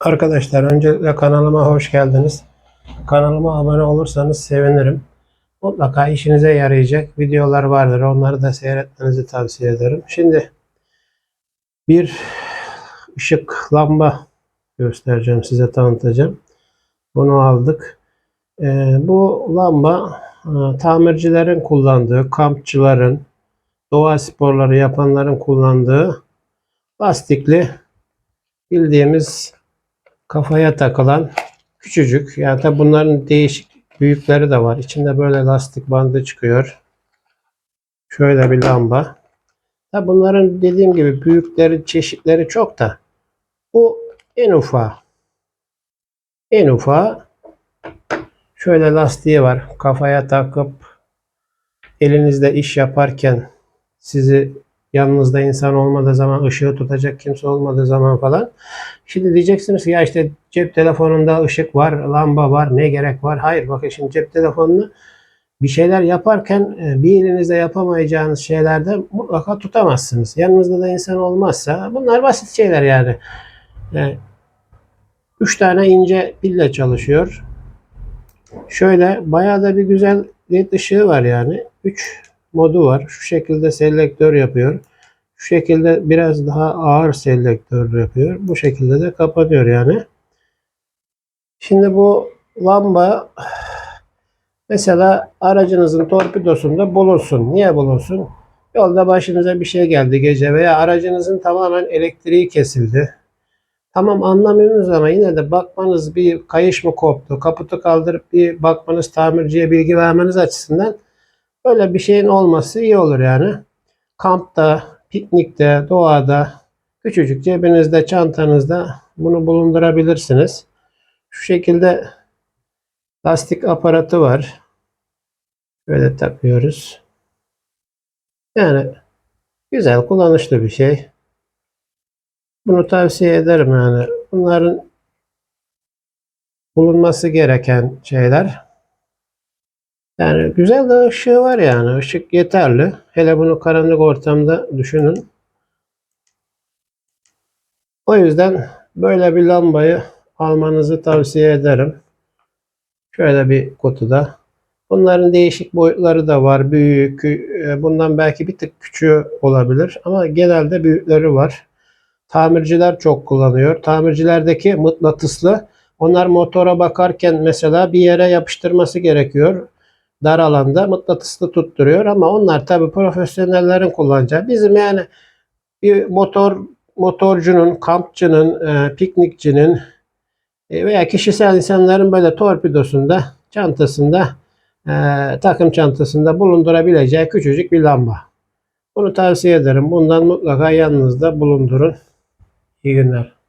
Arkadaşlar öncelikle kanalıma hoş geldiniz. Kanalıma abone olursanız sevinirim. Mutlaka işinize yarayacak videolar vardır. Onları da seyretmenizi tavsiye ederim. Şimdi bir ışık lamba göstereceğim size tanıtacağım. Bunu aldık. Ee, bu lamba e, tamircilerin kullandığı, kampçıların, doğa sporları yapanların kullandığı lastikli bildiğimiz kafaya takılan küçücük yani tabi bunların değişik büyükleri de var. İçinde böyle lastik bandı çıkıyor. Şöyle bir lamba. Tabi bunların dediğim gibi büyükleri çeşitleri çok da bu en ufağı. En ufağı şöyle lastiği var. Kafaya takıp elinizde iş yaparken sizi yanınızda insan olmadığı zaman ışığı tutacak kimse olmadığı zaman falan. Şimdi diyeceksiniz ki ya işte cep telefonunda ışık var, lamba var, ne gerek var? Hayır bakın şimdi cep telefonunu bir şeyler yaparken e, bir elinizde yapamayacağınız şeylerde mutlaka tutamazsınız. Yanınızda da insan olmazsa bunlar basit şeyler yani. E, Üç tane ince pille çalışıyor. Şöyle bayağı da bir güzel led ışığı var yani. 3 modu var. Şu şekilde selektör yapıyor. Şu şekilde biraz daha ağır selektör yapıyor. Bu şekilde de kapanıyor yani. Şimdi bu lamba mesela aracınızın torpidosunda bulunsun. Niye bulunsun? Yolda başınıza bir şey geldi gece veya aracınızın tamamen elektriği kesildi. Tamam anlamıyorsunuz ama yine de bakmanız bir kayış mı koptu, kaputu kaldırıp bir bakmanız tamirciye bilgi vermeniz açısından böyle bir şeyin olması iyi olur yani. Kampta, piknikte, doğada küçücük cebinizde, çantanızda bunu bulundurabilirsiniz. Şu şekilde lastik aparatı var. Böyle takıyoruz. Yani güzel, kullanışlı bir şey. Bunu tavsiye ederim yani. Bunların bulunması gereken şeyler. Yani güzel de ışığı var yani. Işık yeterli. Hele bunu karanlık ortamda düşünün. O yüzden böyle bir lambayı almanızı tavsiye ederim. Şöyle bir kutuda. Bunların değişik boyutları da var. Büyük, kü- bundan belki bir tık küçüğü olabilir ama genelde büyükleri var. Tamirciler çok kullanıyor. Tamircilerdeki mıknatıslı onlar motora bakarken mesela bir yere yapıştırması gerekiyor. Dar alanda mıknatıslı tutturuyor ama onlar tabi profesyonellerin kullanacağı. Bizim yani bir motor motorcunun, kampçının, e, piknikçinin e, veya kişisel insanların böyle torpidosunda, çantasında, e, takım çantasında bulundurabileceği küçücük bir lamba. Bunu tavsiye ederim. Bundan mutlaka yanınızda bulundurun. İyi günler.